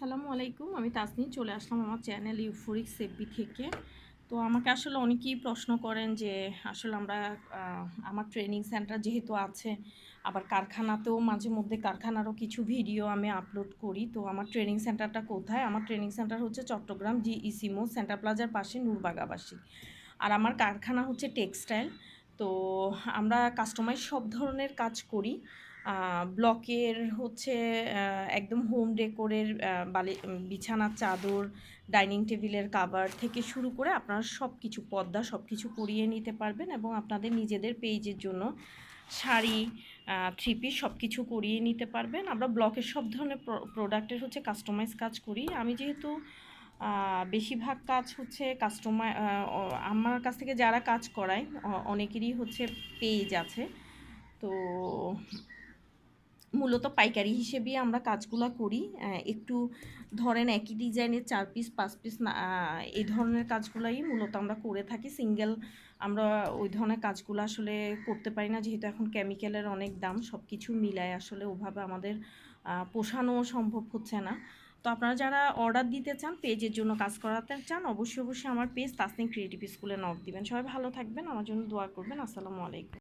আসসালামু আলাইকুম। আমি তাসনি চলে আসলাম আমার চ্যানেল ইউফোরিক সেফবি থেকে। তো আমাকে আসলে অনেকেই প্রশ্ন করেন যে, আসলে আমরা আমার ট্রেনিং সেন্টার যেহেতু আছে, আবার কারখানাতেও মাঝে মধ্যে কারখানারও কিছু ভিডিও আমি আপলোড করি। তো আমার ট্রেনিং সেন্টারটা কোথায়? আমার ট্রেনিং সেন্টার হচ্ছে চট্টগ্রাম জি ইসিমো সেন্টার প্লাজার পাশে নূরবাগাবাসী। আর আমার কারখানা হচ্ছে টেক্সটাইল। তো আমরা কাস্টমাইজ সব ধরনের কাজ করি। ব্লকের হচ্ছে একদম হোম ডেকোরের বালি, বিছানার চাদর ডাইনিং টেবিলের কাভার থেকে শুরু করে আপনারা সব কিছু পর্দা সব কিছু করিয়ে নিতে পারবেন এবং আপনাদের নিজেদের পেজের জন্য শাড়ি থ্রি পিস সব কিছু করিয়ে নিতে পারবেন। আমরা ব্লকের সব ধরনের প্রোডাক্টের হচ্ছে কাস্টমাইজ কাজ করি। আমি যেহেতু বেশিরভাগ কাজ হচ্ছে কাস্টমার আমার কাছ থেকে যারা কাজ করায় অনেকেরই হচ্ছে পেজ আছে। তো মূলত পাইকারি হিসেবেই আমরা কাজগুলো করি। একটু ধরেন একই ডিজাইনের চার পিস পাঁচ পিস না এই ধরনের কাজগুলাই মূলত আমরা করে থাকি। সিঙ্গেল আমরা ওই ধরনের কাজগুলো আসলে করতে পারি না, যেহেতু এখন কেমিক্যালের অনেক দাম সব কিছু মিলায় আসলে ওভাবে আমাদের পোষানো সম্ভব হচ্ছে না। তো আপনারা যারা অর্ডার দিতে চান পেজের জন্য কাজ করাতে চান, অবশ্যই অবশ্যই আমার পেজ তাসনিম ক্রিয়েটিভ স্কুলে নক দিবেন। সবাই ভালো থাকবেন, আমার জন্য দোয়া করবেন। আসসালামু আলাইকুম।